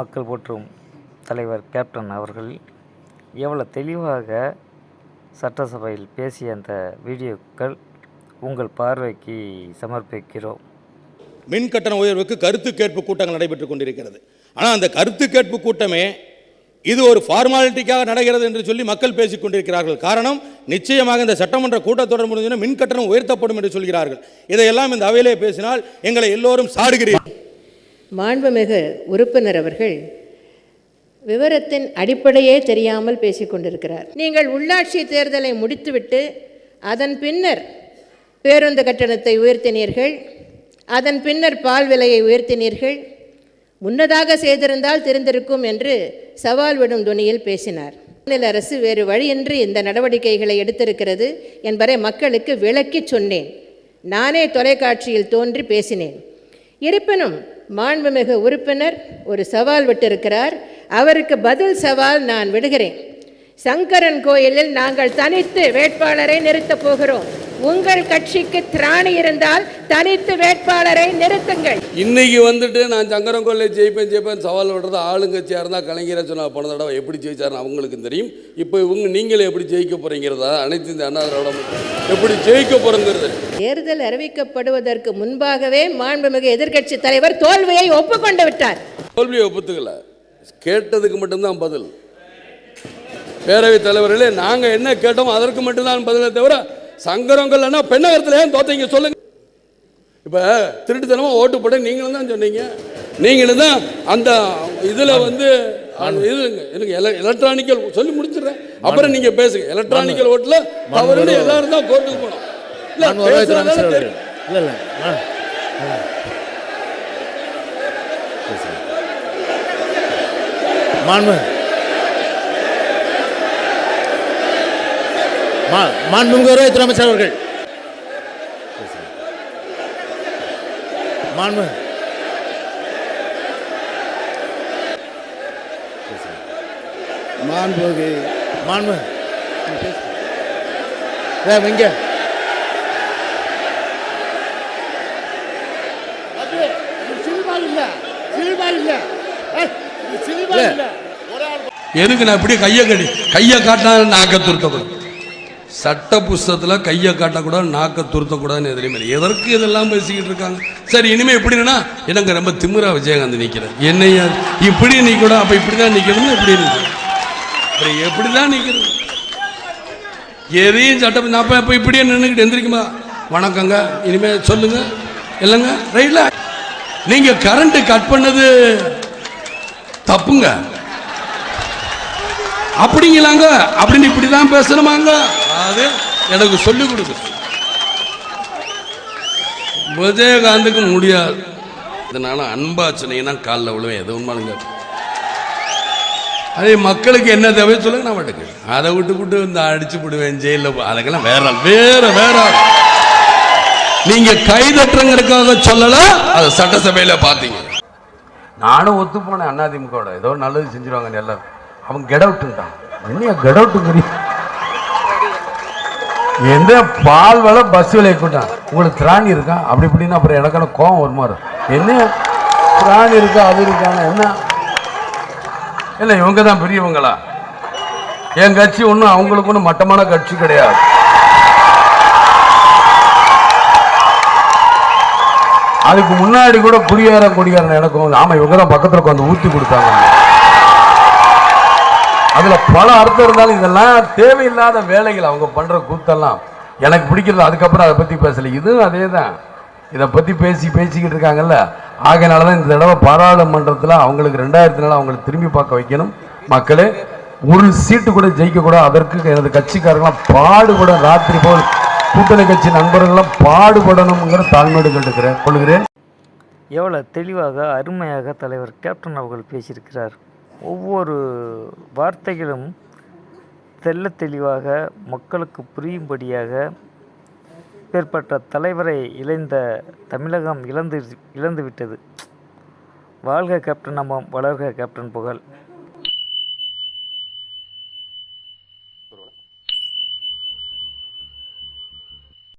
மக்கள் போற்றும் தலைவர் கேப்டன் அவர்கள் எவ்வளோ தெளிவாக சட்டசபையில் பேசிய அந்த வீடியோக்கள் உங்கள் பார்வைக்கு சமர்ப்பிக்கிறோம். மின் கட்டண உயர்வுக்கு கருத்து கேட்பு கூட்டங்கள் நடைபெற்றுக் கொண்டிருக்கிறது. ஆனால் அந்த கருத்து கேட்பு கூட்டமே இது ஒரு ஃபார்மாலிட்டிக்காக நடக்கிறது என்று சொல்லி மக்கள் பேசிக் கொண்டிருக்கிறார்கள். காரணம் நிச்சயமாக இந்த சட்டமன்ற கூட்டத்தொடர் முடிஞ்சுன்னா மின் கட்டணம் உயர்த்தப்படும் என்று சொல்கிறார்கள். இதையெல்லாம் இந்த அவையிலே பேசினால் எங்களை எல்லோரும் சாடுகிறீர்கள். மாண்புமிகு உறுப்பினர் அவர்கள் விவரத்தின் அடிப்படையே தெரியாமல் பேசிக்கொண்டிருக்கிறார் நீங்கள் உள்ளாட்சி தேர்தலை முடித்துவிட்டு அதன் பின்னர் பேருந்து கட்டணத்தை உயர்த்தினீர்கள் அதன் பின்னர் பால் விலையை உயர்த்தினீர்கள் முன்னதாக செய்திருந்தால் தெரிந்திருக்கும் என்று சவால் விடும் துணியில் பேசினார். மாநில அரசு வேறு வழியின்றி இந்த நடவடிக்கைகளை எடுத்திருக்கிறது என்பதை மக்களுக்கு விளக்கிச் சொன்னேன். நானே தொலைக்காட்சியில் தோன்றி பேசினேன். இருப்பினும் மாண்புமிகு உறுப்பினர் ஒரு சவால் விட்டிருக்கிறார். அவருக்கு பதில் சவால் நான் விடுகிறேன். சங்கரன் கோயிலில் நாங்கள் தனித்து வேட்பாளரை நிறுத்தப் போகிறோம். உங்கள் கட்சிக்கு திராணி இருந்தால் தனித்து வேட்பாளரை நிறுத்துங்கள். இன்னைக்கு வந்துட்டு நான் சங்கரங்கொல்லை ஜெயிப்பேன் ஜெயிப்பேன் சவால் விடுறது ஆளுங்கட்சியாக இருந்தால் கலைஞரை சொன்ன போன தடவை எப்படி ஜெயிச்சாருன்னு அவங்களுக்கும் தெரியும். இப்போ இவங்க நீங்களே எப்படி ஜெயிக்க போறீங்கிறதா அனைத்து இந்த அண்ணா எப்படி ஜெயிக்க போறங்கிறது. தேர்தல் அறிவிக்கப்படுவதற்கு முன்பாகவே மாண்புமிகு எதிர்க்கட்சி தலைவர் தோல்வியை ஒப்புக்கொண்டு விட்டார். தோல்வியை ஒப்புத்துக்கல. கேட்டதுக்கு மட்டும்தான் பதில். பேரவைத் தலைவர்களே நாங்கள் என்ன கேட்டோமோ அதற்கு மட்டும்தான் பதிலே தவிர சங்கரங்கள்னா பெண்ணகரத்தில் ஏன் தோத்தீங்க? சொல்லுங்க. இப்போ திருட்டுத்தனமாக ஓட்டு போட நீங்களும் தான் சொன்னீங்க. நீங்களும் தான் அந்த இதில் வந்து இதுங்க எனக்கு எல எலக்ட்ரானிக்கல் சொல்லி முடிச்சிடுறேன். அப்புறம் நீங்கள் பேசுங்க. எலக்ட்ரானிக்கல் ஓட்டில் தவறுன்னு எல்லாரும் தான் கோர்ட்டுக்கு போகணும். இல்லை. இல்லை. மாண்பு. மாண்புமிகு வருவாய்த்துறை அமைச்சர் அவர்கள். மாண்பு. மாண்புமிகு. மாண்பு. இங்க. எதுக்கு நான் இப்படி கையை கட்டி கையை காட்டினா நாக்க துருத்தக்கூடாது சட்ட புஸ்தகத்தில் கையை காட்டக்கூடாது நாக்க துருத்தக்கூடாதுன்னு எதிரையும் இல்லை. எதற்கு இதெல்லாம் பேசிக்கிட்டு இருக்காங்க? சரி இனிமே எப்படின்னா எனக்கு ரொம்ப திமுறா விஜயகாந்த் நிற்கிறேன் என்னையா இப்படி நிற்கணும் அப்போ இப்படி தான் நிற்கணும்னு இப்படி நிற்கிறேன் எப்படி தான் நிற்கிறது எதையும் சட்டம் நான் அப்போ இப்படியே நின்றுக்கிட்டு எந்திரிக்குமா? வணக்கங்க இனிமே சொல்லுங்க இல்லைங்க ரைட்ல நீங்க கரண்ட் கட் பண்ணது தப்புங்க. அப்படிங்களாங்க அப்படின்னு இப்படிதான் பேசணுமாங்க? அது எனக்கு சொல்லி கொடுக்கு விஜயகாந்துக்கு முடியாது. இதனால அன்பா சொன்னீங்கன்னா காலில் விழுவேன் எது உண்மைங்க அதே மக்களுக்கு என்ன தேவை சொல்லுங்க நான் மட்டுக்கு அதை விட்டு விட்டு இந்த அடிச்சு விடுவேன் ஜெயிலில் அதுக்கெல்லாம் வேற. வேற வேற. நீங்க கைதட்டுறங்கிறதுக்காக சொல்லல அது சட்டசபையில பாத்தீங்க நானும் ஒத்து போனேன் அதிமுகவோட ஏதோ நல்லது செஞ்சிருவாங்க எல்லாரும். அவன் கெட் அவுட்டுட்டான் என்ன கெட் அவுட்டுங்கிறீ எந்த பால் வேலை பஸ் விலை கூட்டான் உங்களுக்கு திராணி இருக்கா? அப்படி இப்படின்னு அப்புறம் எனக்கான கோவம் வருமா? என்ன? திராணி இருக்கா? அது இருக்கான? என்ன? இல்லை இவங்க தான் பெரியவங்களா? என் கட்சி ஒன்றும் அவங்களுக்கு ஒன்றும் மட்டமான கட்சி கிடையாது. அதுக்கு முன்னாடி கூட குடியாரம் குடியாரம் எனக்கும் ஆமாம் இவங்க தான் பக்கத்தில் உட்காந்து ஊற்றி கொடுத்தாங்க. அதுல பல அர்த்தம் இருந்தாலும் இதெல்லாம் தேவையில்லாத வேலைகள் அவங்க பண்ற கூத்தெல்லாம். எனக்கு பிடிக்கிறது அதுக்கப்புறம் அதை பத்தி பேசல. இதுவும் அதே தான் இதை பத்தி பேசி பேசிக்கிட்டு இருக்காங்கல்ல. ஆகையினால தான் இந்த தடவை பாராளுமன்றத்தில் அவங்களுக்கு ரெண்டாயிரத்தி நாள் அவங்களை திரும்பி பார்க்க வைக்கணும். மக்களே ஒரு சீட்டு கூட ஜெயிக்க அதற்கு எனது கட்சிக்காரங்களாம் பாடுபட ராத்திரி போல் கூட்டணி கட்சி நண்பர்கள்லாம் பாடுபடணுங்கிற தாழ்மையோடு கேட்டுக்கிறேன். கொள்கிறேன். எவ்வளோ தெளிவாக அருமையாக தலைவர் கேப்டன் அவர்கள் பேசியிருக்கிறார். ஒவ்வொரு வார்த்தைகளும் தெள்ள தெளிவாக மக்களுக்கு புரியும்படியாக பேர்பட்ட தலைவரை இழந்த தமிழகம் இழந்து இழந்துவிட்டது. வாழ்க கேப்டன் நம்ம வளர்க கேப்டன் புகழ்.